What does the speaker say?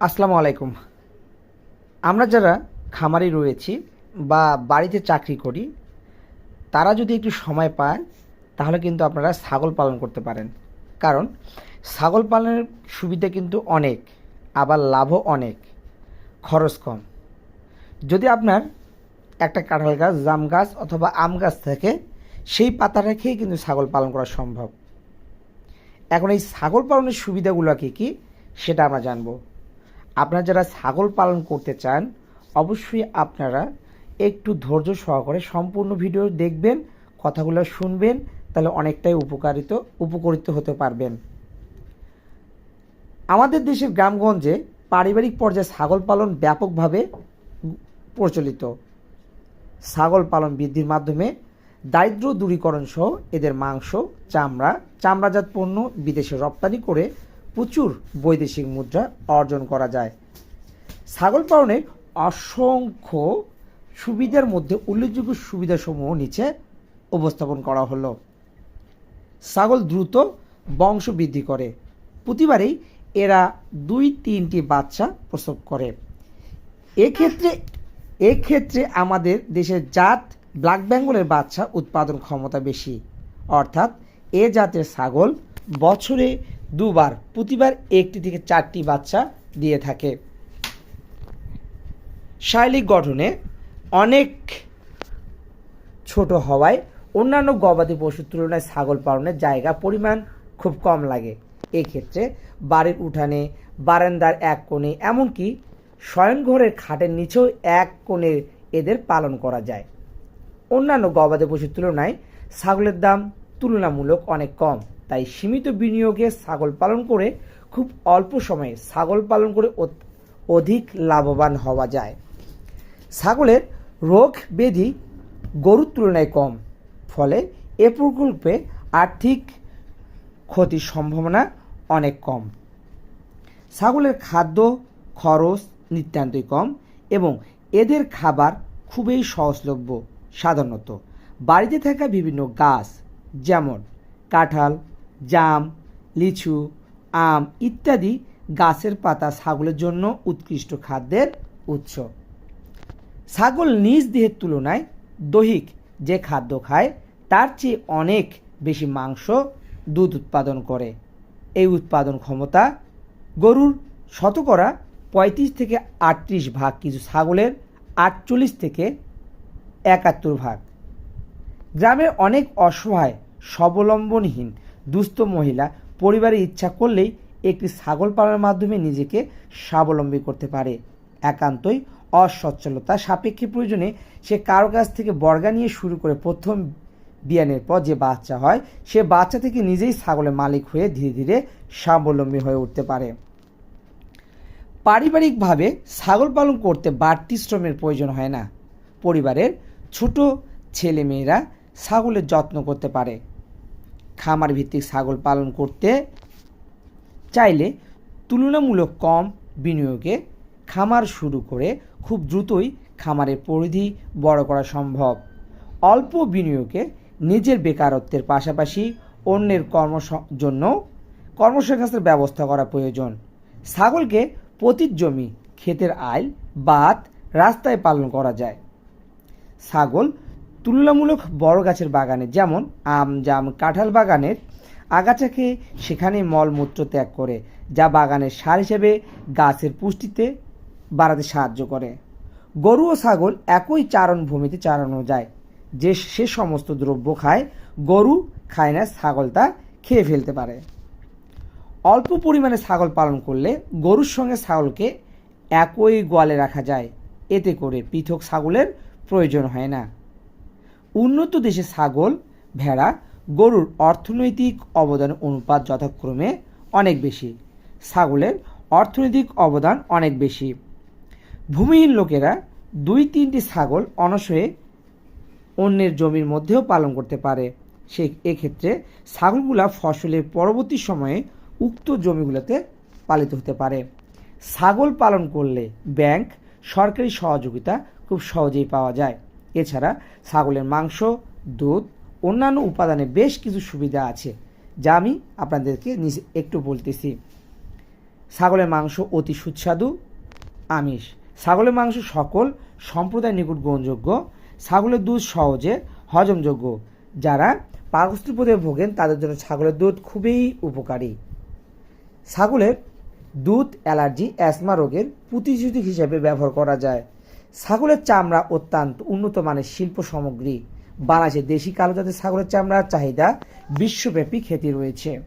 আসসালামু আলাইকুম। আমরা যারা খামারি রয়েছি বা বাড়িতে চাকরি করি, তারা যদি একটু সময় পায়, তাহলে কিন্তু আপনারা ছাগল পালন করতে পারেন। কারণ ছাগল পালনের সুবিধা কিন্তু অনেক, আবার লাভও অনেক, খরচ কম। যদি আপনার একটা কাঁঠাল গাছ, জাম গাছ অথবা আম গাছ থাকে, সেই পাতা রেখেই কিন্তু ছাগল পালন করা সম্ভব। এখন এই ছাগল পালনের সুবিধাগুলো কী কী, সেটা আমরা জানব। আপনারা যারা ছাগল পালন করতে চান, অবশ্যই আপনারা একটু ধৈর্য সহকারে সম্পূর্ণ ভিডিও দেখবেন, কথাগুলো শুনবেন, তাহলে অনেকটাই উপকারিত, উপকৃত হতে পারবেন। আমাদের দেশের গ্রামগঞ্জে পারিবারিক পর্যায়ে ছাগল পালন ব্যাপকভাবে প্রচলিত। ছাগল পালন বৃদ্ধির মাধ্যমে দারিদ্র দূরীকরণ সহ এদের মাংস, চামড়া, চামড়াজাত পণ্য বিদেশে রপ্তানি করে প্রচুর বৈদেশিক মুদ্রা অর্জন করা যায়। ছাগল পালনের অসংখ্য সুবিধার মধ্যে উল্লেখযোগ্য সুবিধাসমূহ নিচে উপস্থাপন করা হলো। ছাগল দ্রুত বংশ বৃদ্ধি করে। প্রতিবারেই এরা দুই তিনটি বাচ্চা প্রসব করে। এক্ষেত্রে এক্ষেত্রে আমাদের দেশের জাত ব্ল্যাক বেঙ্গলের বাচ্চা উৎপাদন ক্ষমতা বেশি। অর্থাৎ এ জাতের ছাগল বছরে দুবার, প্রতিবার একটি থেকে চারটি বাচ্চা দিয়ে থাকে। শারীরিক গঠনে অনেক ছোট হওয়ায় অন্যান্য গবাদি পশুর তুলনায় ছাগল পালনের জায়গা পরিমাণ খুব কম লাগে। এক্ষেত্রে বাড়ির উঠানে, বারান্দার এক কোণে, এমনকি শয়নঘরের খাটের নিচেও এক কোণে এদের পালন করা যায়। অন্যান্য গবাদি পশুর তুলনায় ছাগলের দাম তুলনামূলক অনেক কম। তাই সীমিত বিনিয়োগে ছাগল পালন করে খুব অল্প সময়ে ছাগল পালন করে অধিক লাভবান হওয়া যায়। ছাগলের রোগ ব্যাধি গরুর তুলনায় কম, ফলে এ প্রকল্পে আর্থিক ক্ষতির সম্ভাবনা অনেক কম। ছাগলের খাদ্য খরচ নিতান্তই কম এবং এদের খাবার খুবই সহজলভ্য, সাধারণত বাড়িতে থাকা বিভিন্ন গাছ যেমন কাঁঠাল জাম, লিচু, আম ইত্যাদি গাছের পাতা ছাগলের জন্য উৎকৃষ্ট খাদ্যের উৎস। ছাগল নিজ দেহের তুলনায় দৈহিক যে খাদ্য খায়, তার চেয়ে অনেক বেশি মাংস, দুধ উৎপাদন করে। এই উৎপাদন ক্ষমতা গরুর শতকরা পঁয়ত্রিশ থেকে আটত্রিশ ভাগ, কিছু ছাগলের আটচল্লিশ থেকে একাত্তর ভাগ। গ্রামের অনেক অসহায়, স্বাবলম্বনহীন দুস্থ মহিলা পরিবারের ইচ্ছা করলেই একটি ছাগল পালনের মাধ্যমে নিজেকে স্বাবলম্বী করতে পারে। একান্তই অসচ্ছলতা সাপেক্ষে প্রয়োজনে সে কারও কাছ থেকে বর্গা নিয়ে শুরু করে প্রথম বিয়ানের পর যে বাচ্চা হয়, সে বাচ্চা থেকে নিজেই ছাগলের মালিক হয়ে ধীরে ধীরে স্বাবলম্বী হয়ে উঠতে পারে। পারিবারিকভাবে ছাগল পালন করতে বাড়তি শ্রমের প্রয়োজন হয় না। পরিবারের ছোট ছেলে মেয়েরা ছাগলের যত্ন করতে পারে। খামার ভিত্তিক ছাগল পালন করতে চাইলে তুলনামূলক কম বিনিয়োগে খামার শুরু করে খুব দ্রুতই খামারের পরিধি বড় করা সম্ভব। অল্প বিনিয়োগে নিজের বেকারত্বের পাশাপাশি অন্যের কর্ম জন্য কর্মসংস্থানের ব্যবস্থা করা প্রয়োজন। ছাগলকে পতির জমি, ক্ষেতের আইল বাত রাস্তায় পালন করা যায়। ছাগল তুলনামূলক বড় গাছের বাগানে, যেমন আম, জাম, কাঁঠাল বাগানের আগাছাকে সেখানে মলমূত্র ত্যাগ করে, যা বাগানের সার হিসেবে গাছের পুষ্টিতে বাড়াতে সাহায্য করে। গরু ও ছাগল একই চারণ ভূমিতে চালানো যায়। যে সে সমস্ত দ্রব্য খায়, গরু খায় না, ছাগল তা খেয়ে ফেলতে পারে। অল্প পরিমাণে ছাগল পালন করলে গরুর সঙ্গে ছাগলকে একই গোয়ালে রাখা যায়। এতে করে পৃথক ছাগলের প্রয়োজন হয় না। উন্নত দেশে ছাগল, ভেড়া, গরুর অর্থনৈতিক অবদান অনুপাত যথাক্রমে অনেক বেশি। ছাগলের অর্থনৈতিক অবদান অনেক বেশি। ভূমিহীন লোকেরা দুই তিনটি ছাগল অনশয়ে অন্যের জমির মধ্যেও পালন করতে পারে। সে এক্ষেত্রে ছাগলগুলা ফসলের পরবর্তী সময়ে উক্ত জমিগুলোতে পালিত হতে পারে। ছাগল পালন করলে ব্যাংক, সরকারি সহযোগিতা খুব সহজেই পাওয়া যায়। এছাড়া ছাগলের মাংস, দুধ, অন্যান্য উপাদানে বেশ কিছু সুবিধা আছে, যা আমি আপনাদেরকে নিচে একটু বলতেছি। ছাগলের মাংস অতি সুস্বাদু, আমিষ। ছাগলের মাংস সকল সম্প্রদায় নিকট গ্রহণযোগ্য ছাগলের দুধ সহজে হজমযোগ্য। যারা পাকস্থিপদে ভোগেন, তাদের জন্য ছাগলের দুধ খুবই উপকারী। ছাগলের দুধ অ্যালার্জি অ্যাসমা রোগের প্রতিষেধক হিসেবে ব্যবহার করা যায়। ছাগলের চামড়া অত্যন্ত উন্নত মানের শিল্প সামগ্রী। বাংলাদেশে দেশি কালো জাতের ছাগলের চামড়ার চাহিদা বিশ্বব্যাপী খ্যাতি রয়েছে।